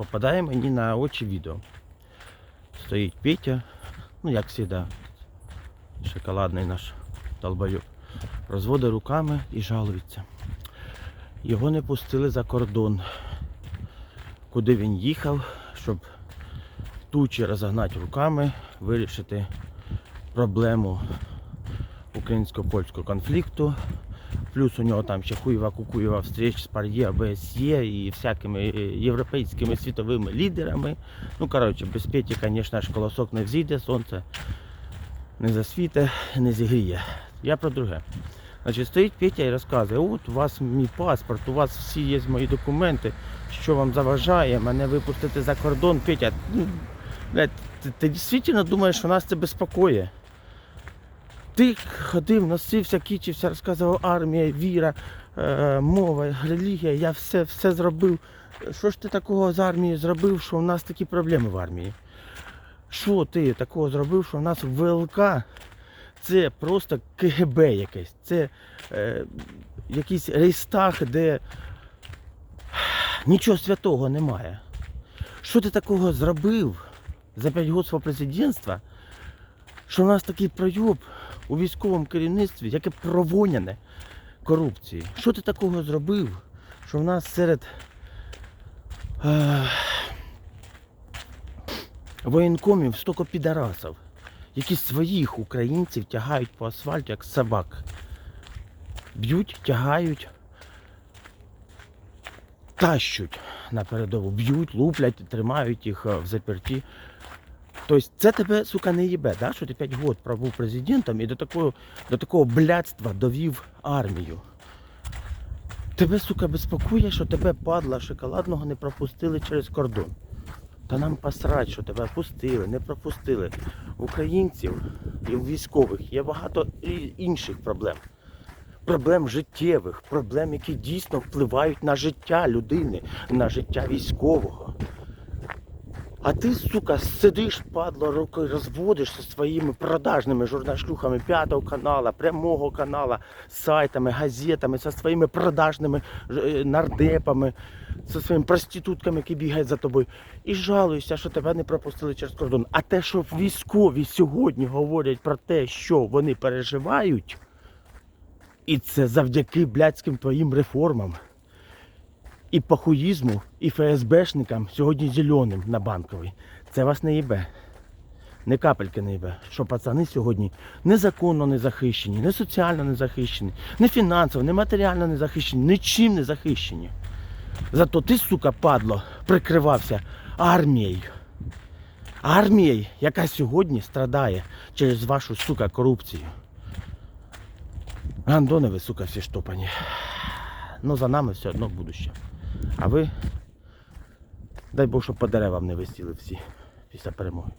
попадає мені на очі відео. Стоїть Петя, ну як завжди, шоколадний наш долбойоб, розводить руками і жалується. Його не пустили за кордон, куди він їхав, щоб тучі розогнати руками, вирішити проблему українсько-польського конфлікту. Плюс у нього там ще хуєва кукуєва встреч з Пар'є, ОБСЄ і всякими е, європейськими світовими лідерами. Ну, коротше, без Петі, звісно ж, колосок не взійде, сонце не засвіте, не зігріє. Я про друге. Значить, стоїть Петя і розказує, от у вас мій паспорт, у вас всі є мої документи, що вам заважає мене випустити за кордон. Петя, ну, ти, ти дійсно думаєш, що нас це безпокоїть? Ти ходив, носився, кічився, розказував армія, віра, е, мова, релігія, я все, все зробив. Що ж ти такого з армією зробив, що в нас такі проблеми в армії? Що ти такого зробив, що в нас ВЛК це просто КГБ якесь, це е, якийсь рейстаг, де нічого святого немає. Що ти такого зробив за 5 років свого президентства, що в нас такий пройоб у військовому керівництві, яке провоняне корупції. Що ти такого зробив, що в нас серед е, воєнкомів стільки підарасів, які своїх українців тягають по асфальту, як собак. Б'ють, тягають, тащуть на передову, б'ють, луплять, тримають їх е, в заперті. Тобто це тебе, сука, не їбе, да? що ти 5 років пробув президентом і до такого, до такого блядства довів армію. Тебе, сука, безпокоює, що тебе падла шоколадного не пропустили через кордон. Та нам посрать, що тебе пустили, не пропустили. Українців і військових є багато інших проблем. Проблем життєвих, проблем, які дійсно впливають на життя людини, на життя військового. А ти, сука, сидиш, падло, руки розводиш зі своїми продажними журнашлюхами п'ятого канала, прямого канала, сайтами, газетами, зі своїми продажними е, нардепами, зі своїми проститутками, які бігають за тобою. І жалуєшся, що тебе не пропустили через кордон. А те, що військові сьогодні говорять про те, що вони переживають, і це завдяки блядським твоїм реформам і похуїзму, і ФСБшникам сьогодні зеленим на банковій. Це вас не їбе. Не капельки не їбе. Що пацани сьогодні незаконно не захищені, не соціально не захищені, не фінансово, не матеріально не захищені, нічим не захищені. Зато ти, сука, падло, прикривався армією. Армією, яка сьогодні страдає через вашу, сука, корупцію. Гандони ви, сука, всі штопані. Ну за нами все одно будуще. А ви, дай Бог, щоб по деревам не висіли всі після перемоги.